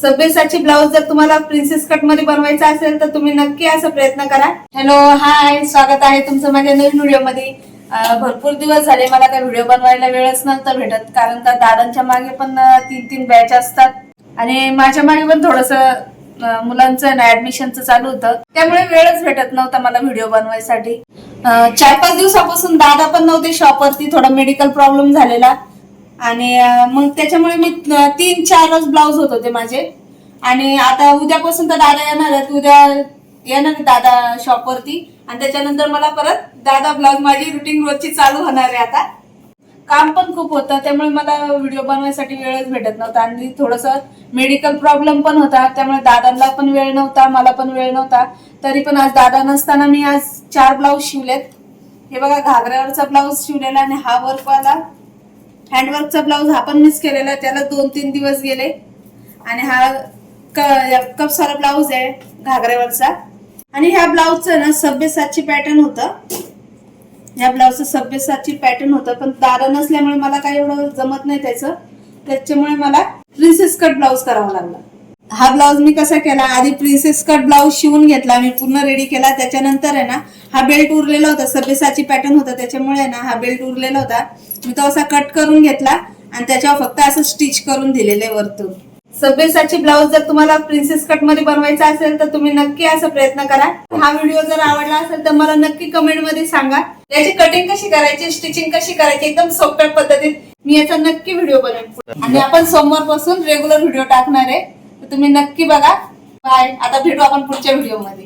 सभ्यसाची blouse जर तुम्हाला princess कटमध्ये बनवायचा असेल तर तुम्ही नक्की असा प्रयत्न करा. हॅलो हाय स्वागत आहे तुमचं माझ्या नवीन व्हिडिओमध्ये. भरपूर दिवस झाले मला काही व्हिडिओ बनवायला वेळच नव्हतं भेटत कारण का दादांच्या मागे पण तीन तीन बॅच असतात. आणि माझ्या मागे पण थोडस मुलांचं ना ऍडमिशनचं चालू होतं. त्यामुळे वेळच भेटत नव्हता मला व्हिडिओ बनवायसाठी. चार पाच दिवसापासून दादा पण नव्हते शॉपवरती थोडा मेडिकल प्रॉब्लेम झालेला. आणि मग त्याच्यामुळे मी तीन चारच ब्लाऊज होत होते माझे. आणि आता उद्यापासून तर दादा येणार आहेत. उद्या येणार दादा शॉपवरती. आणि त्याच्यानंतर मला परत दादा ब्लाऊज माझी रुटीन रोजची चालू होणार आहे आता. काम पण खूप होतं. त्यामुळे मला व्हिडिओ बनवायसाठी वेळच भेटत नव्हता. आणि थोडंसं मेडिकल प्रॉब्लेम पण होता. त्यामुळे दादांना पण वेळ नव्हता मला पण वेळ नव्हता. तरी पण आज दादा नसताना मी आज चार ब्लाऊज शिवलेत. हे बघा घागऱ्यावरचा ब्लाऊज शिवलेला आणि हा वर्कवाला हँडवर्कचा ब्लाऊज हा पण मिस केलेला आहे. त्याला दोन तीन दिवस गेले. आणि हा क- कपसारा ब्लाऊज आहे घागऱ्यावरचा. आणि ह्या ब्लाऊजचं ना सभ्यसाची पॅटर्न होतं. या ब्लाऊजचं सभ्यसाची पॅटर्न होतं. पण दारं नसल्यामुळे मला काही एवढं जमत नाही त्याचं. त्याच्यामुळे मला प्रिन्सेस कट ब्लाऊज करावा लागला. हा ब्लाऊज मी कसा केला? आधी प्रिन्सेस कट ब्लाऊज शिवून घेतला मी पूर्ण रेडी केला. त्याच्यानंतर आहे ना हा बेल्ट उरलेला होता सबेसाची पॅटर्न होता त्याच्यामुळे ना हा बेल्ट उरलेला होता. मी तो असा कट करून घेतला आणि त्याच्यावर फक्त असं स्टिच करून दिलेले वरतून. सबेसाची ब्लाऊज जर तुम्हाला प्रिन्सेस कटमध्ये बनवायचा असेल तर तुम्ही नक्की असा प्रयत्न करा. हा व्हिडिओ जर आवडला असेल तर मला नक्की कमेंटमध्ये सांगा. याची कटिंग कशी करायची स्टिचिंग कशी करायची एकदम सोप्या पद्धतीत मी याचा नक्की व्हिडिओ बनवेन आणि आपण सोमवारपासून रेग्युलर व्हिडिओ टाकणार आहे. तुम्ही नक्की बघा. बाय आता भेटू आपण पुढच्या व्हिडिओमध्ये